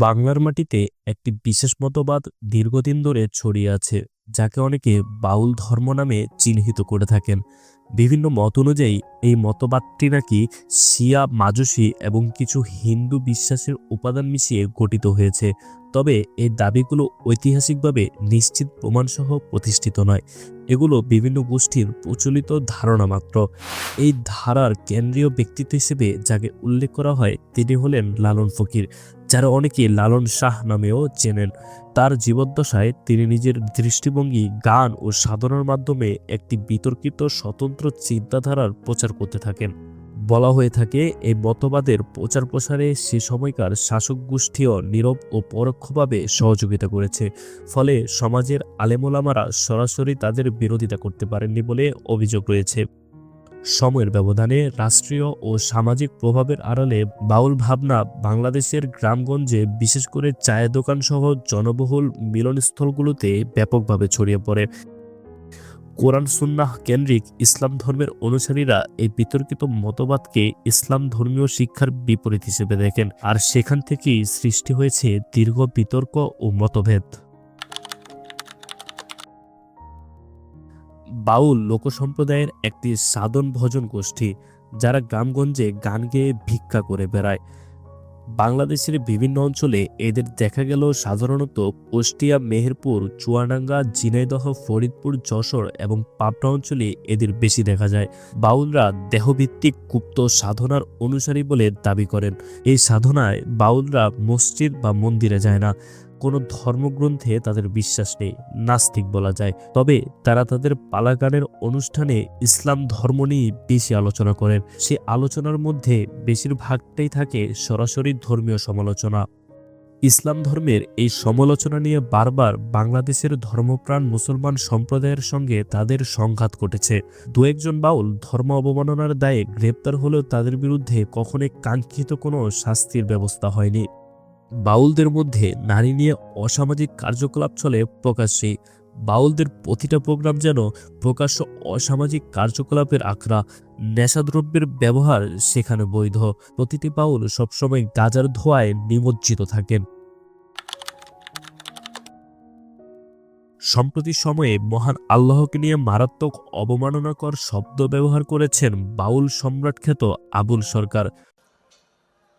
বাংলার মাটিতে একটি বিশেষ মতবাদ দীর্ঘদিন ধরে ছড়িয়ে আছে, যাকে অনেকে বাউল ধর্ম নামে চিহ্নিত করে থাকেন। বিভিন্ন মত অনুযায়ী এই মতবাদটি নাকি শিয়া মাজুসি এবং কিছু হিন্দু বিশ্বাসের উপাদান মিশিয়ে গঠিত হয়েছে। তবে এই দাবিগুলো ঐতিহাসিকভাবে নিশ্চিত প্রমাণসহ প্রতিষ্ঠিত নয়। এগুলো বিভিন্ন গোষ্ঠীর প্রচলিত ধারণা মাত্র। এই ধারার কেন্দ্রীয় ব্যক্তিত্ব হিসেবে যাকে উল্লেখ করা হয়, তিনি হলেন লালন ফকির, যারা অনেকে লালন শাহ নামেও চেনেন। তার জীবদ্দশায় তিনি নিজের দৃষ্টিভঙ্গি, গান ও সাধনার মাধ্যমে একটি বিতর্কিত, স্বতন্ত্র চিন্তাধারার প্রচার করতে থাকেন। বলা হয়ে থাকে, এই মতবাদের প্রচার প্রসারে সে সময়কার শাসক গোষ্ঠীও নীরব ও পরোক্ষভাবে সহযোগিতা করেছে। ফলে সমাজের আলেমোলামারা সরাসরি তাদের বিরোধিতা করতে পারেননি বলে অভিযোগ রয়েছে। সময়ের ব্যবধানে রাষ্ট্রীয় ও সামাজিক প্রভাবের আড়ালে বাউল ভাবনা বাংলাদেশের গ্রামগঞ্জে বিশেষ করে চায়ের দোকানসহ জনবহুল মিলনস্থলগুলোতে ব্যাপকভাবে ছড়িয়ে পড়ে। কোরআন সুন্নাহ কেন্দ্রিক ইসলাম ধর্মের অনুসারীরা এই বিতর্কিত মতবাদকে ইসলাম ধর্মীয় শিক্ষার বিপরীত হিসেবে দেখেন। আর সেখান থেকেই সৃষ্টি হয়েছে দীর্ঘ বিতর্ক ও মতভেদ। বাউল লোকসম্প্রদায়ের একটি সাধন ভজন গোষ্ঠী, যারা গ্রামগঞ্জে গান গেয়ে ভিক্ষা করে বেড়ায়। বাংলাদেশের বিভিন্ন অঞ্চলে এদের দেখা গেল সাধারণত কুষ্টিয়া মেহেরপুর, চুয়াডাঙ্গা, ঝিনাইদহ, ফরিদপুর, যশোর এবং পাবনা অঞ্চলে এদের বেশি দেখা যায়। বাউলরা দেহভিত্তিক গুপ্ত সাধনার অনুসারী বলে দাবি করেন। এই সাধনায় বাউলরা মসজিদ বা মন্দিরে যায় না। কোনো ধর্মগ্রন্থে তাদের বিশ্বাস নেই, নাস্তিক বলা যায়। তবে তারা তাদের পালাগানের অনুষ্ঠানে ইসলাম ধর্ম নিয়ে বেশি আলোচনা করেন। সে আলোচনার মধ্যে বেশিরভাগটাই থাকে সরাসরি ধর্মীয় সমালোচনা। ইসলাম ধর্মের এই সমালোচনা নিয়ে বারবার বাংলাদেশের ধর্মপ্রাণ মুসলমান সম্প্রদায়ের সঙ্গে তাদের সংঘাত ঘটেছে। দু একজন বাউল ধর্ম অবমাননার দায়ে গ্রেপ্তার হলেও তাদের বিরুদ্ধে কখনোই কাঙ্ক্ষিত কোনো শাস্তির ব্যবস্থা হয়নি। বাউলদের মধ্যে নারী নিয়ে অসামাজিক কার্যকলাপ চলে প্রকাশ্যে। বাউলদের প্রতিটা প্রোগ্রাম যেন প্রকাশ্য অসামাজিক কার্যকলাপের আখড়া, নেশাদ্রব্যের ব্যবহার সেখানে বৈধ। প্রতিটি বাউল সবসময় গাজার ধোয়ায় নিমজ্জিত থাকেন। সম্প্রতি সময়ে মহান আল্লাহকে নিয়ে মারাত্মক অবমাননাকর শব্দ ব্যবহার করেছেন বাউল সম্রাট খ্যাত আবুল সরকার।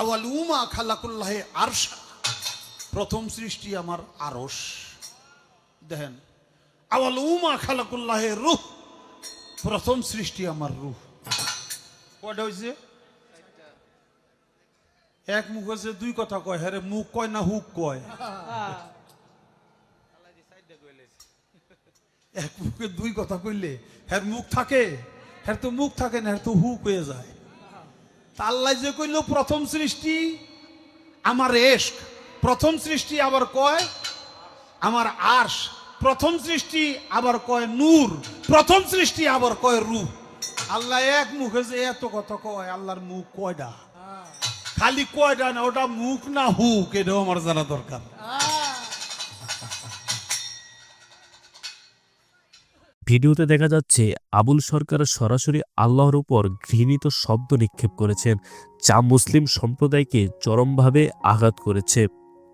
আওয়ালুমা খালাকুল্লাহে আরশা। প্রথম সৃষ্টি আমার আরস দেখেন, আওয়ালুমা খালাকুল্লাহে রুহ। প্রথম সৃষ্টি আমার রুহ। হয়েছে এক মুখ হয়েছে দুই কথা কয়। হ্যাঁ মুখ কয় না হুক কয়? এক মুখে দুই কথা কইলে হ্যার মুখ থাকে? হ্যার তো মুখ থাকে না হ্যার তো হুক হয়ে যায়। আল্লাহ যে কইল প্রথম সৃষ্টি আমার এশক প্রথম সৃষ্টি আবার কয় আমার আশ প্রথম সৃষ্টি আবার কয় নূর প্রথম সৃষ্টি আবার কয় রূহ আল্লাহ এক মুখে যে এত কথা কয় আল্লাহর মুখ কয়টা খালি কয়টা না ওটা মুখ না হুক এটাও আমার জানা দরকার। ভিডিওতে দেখা যাচ্ছে আবুল সরকার সরাসরি আল্লাহর উপর ঘৃণিত শব্দ নিক্ষেপ করেছেন, যা মুসলিম সম্প্রদায়কে চরমভাবে আঘাত করেছে।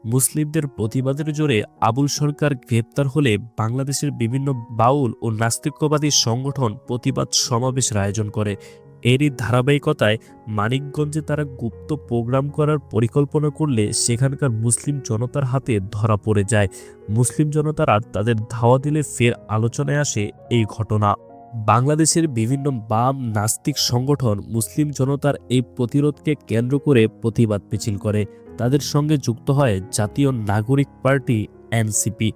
মুসলিমদের প্রতিবাদের জোরে আবুল সরকার গ্রেপ্তার হলে বাংলাদেশের বিভিন্ন বাউল ও নাস্তিক্যবাদী সংগঠন প্রতিবাদ সমাবেশের আয়োজন করে। এরই ধারাবাহিকতায় মানিকগঞ্জে তারা গুপ্ত প্রোগ্রাম করার পরিকল্পনা করলে সেখানকার মুসলিম জনতার হাতে ধরা পড়ে যায়। মুসলিম জনতারা তাদের ধাওয়া দিলে ফের আলোচনায় আসে এই ঘটনা। বাংলাদেশের বিভিন্ন বাম নাস্তিক সংগঠন মুসলিম জনতার এই প্রতিরোধকে কেন্দ্র করে প্রতিবাদ মিছিল করে। তাদের সঙ্গে যুক্ত হয় জাতীয় নাগরিক পার্টি এনসিপি।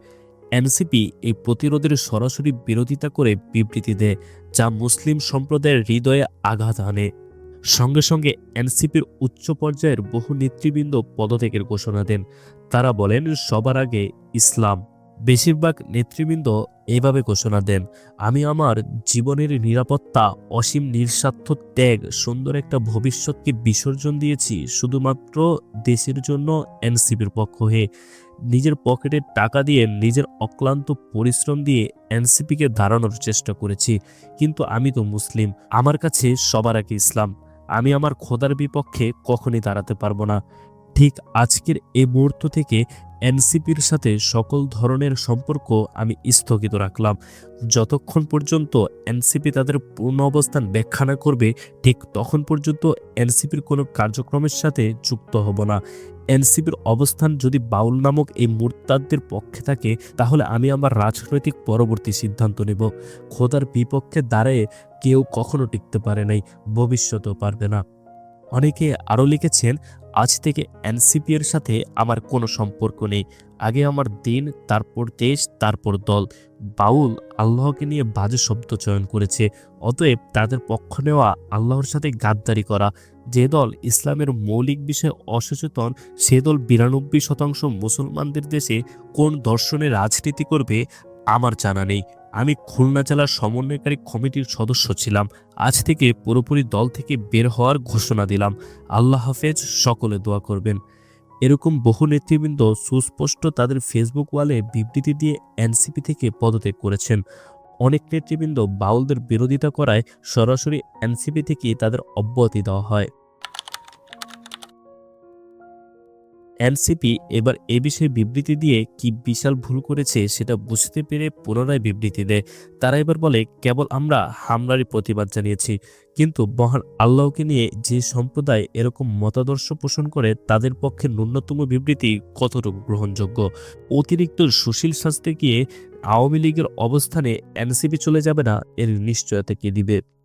এনসিপি এই প্রতিরোধের সরাসরি বিরোধিতা করে বিবৃতি দেয়, যা মুসলিম সম্প্রদায়ের হৃদয়ে আঘাত আনে সঙ্গে সঙ্গে এনসিপির উচ্চ পর্যায়ের বহু নেতৃবৃন্দ পদত্যাগের ঘোষণা দেন। তারা বলেন, সবার আগে ইসলাম। বেশিরভাগ নেতৃবৃন্দ এভাবে ঘোষণা দেন, আমি আমার জীবনের নিরাপত্তা, অসীম নিঃস্বার্থ ত্যাগ, সুন্দর একটা ভবিষ্যৎকে বিসর্জন দিয়েছি শুধুমাত্র দেশের জন্য এনসিপির পক্ষ হয়ে। নিজের পকেটের টাকা দিয়ে নিজের অক্লান্ত পরিশ্রম দিয়ে এনসিপিকে দাঁড়ানোর চেষ্টা করেছি। কিন্তু আমি তো মুসলিম, আমার কাছে সবার আগে ইসলাম। আমি আমার খোদার বিপক্ষে কখনই দাঁড়াতে পারব না। ঠিক আজকের এই মুহূর্ত থেকে এনসিপির সাথে সকল ধরনের সম্পর্ক আমি স্থগিত রাখলাম। যতক্ষণ পর্যন্ত এনসিপি তাদের পূর্ণ অবস্থান ব্যাখ্যা না করবে, ঠিক তখন পর্যন্ত এনসিপির কোনো কার্যক্রমের সাথে যুক্ত হব না। এনসিপির অবস্থান যদি বাউল নামক এই মুরতাদদের পক্ষে থাকে, তাহলে আমি আমার রাজনৈতিক পরবর্তী সিদ্ধান্ত নেব। খোদার বিপক্ষে দাঁড়িয়ে কেউ কখনো টিকতে পারে নাই, ভবিষ্যতেও পারবে না। অনেকে আরও লিখেছেন আজ থেকে এনসিপি এর সাথে আমার কোনো সম্পর্ক নেই। আগে আমার দিন, তারপর দেশ, তারপর দল। বাউল আল্লাহকে নিয়ে বাজে শব্দ চয়ন করেছে। অতএব তাদের পক্ষ নেওয়া আল্লাহর সাথে গাদ্দারি করা। যে দল ইসলামের মৌলিক বিষয়ে অসচেতন, সে দল বিরানব্বই শতাংশ মুসলমানদের দেশে কোন দর্শনে রাজনীতি করবে, আমার জানা নেই। আমি খুলনা জেলার সমন্বয়কারী কমিটির সদস্য ছিলাম। আজ থেকে পুরোপুরি দল থেকে বের হওয়ার ঘোষণা দিলাম। আল্লাহ হাফেজ, সকলে দোয়া করবেন। এরকম বহু নেতৃবৃন্দ সুস্পষ্ট তাদের ফেসবুক ওয়ালে বিবৃতি দিয়ে এনসিপি থেকে পদত্যাগ করেছেন। অনেক নেতৃবৃন্দ বাউলদের বিরোধিতা করায় সরাসরি এনসিপি থেকে তাদের অব্যাহতি দেওয়া হয়। এনসিপি এবার এ বিষয়ে বিবৃতি দিয়ে কি বিশাল ভুল করেছে সেটা বুঝতে পেরে পুনরায় বিবৃতি দেয়। তারা এবার বলে, কেবল আমরা হামলারই প্রতিবাদ জানিয়েছি। কিন্তু মহান আল্লাহকে নিয়ে যে সম্প্রদায় এরকম মতাদর্শ পোষণ করে, তাদের পক্ষে ন্যূনতম বিবৃতি কতটুকু গ্রহণযোগ্য? অতিরিক্ত সুশীল শাস্তে গিয়ে আওয়ামী লীগের অবস্থানে এনসিপি চলে যাবে না, এর নিশ্চয়তা কে দিবে?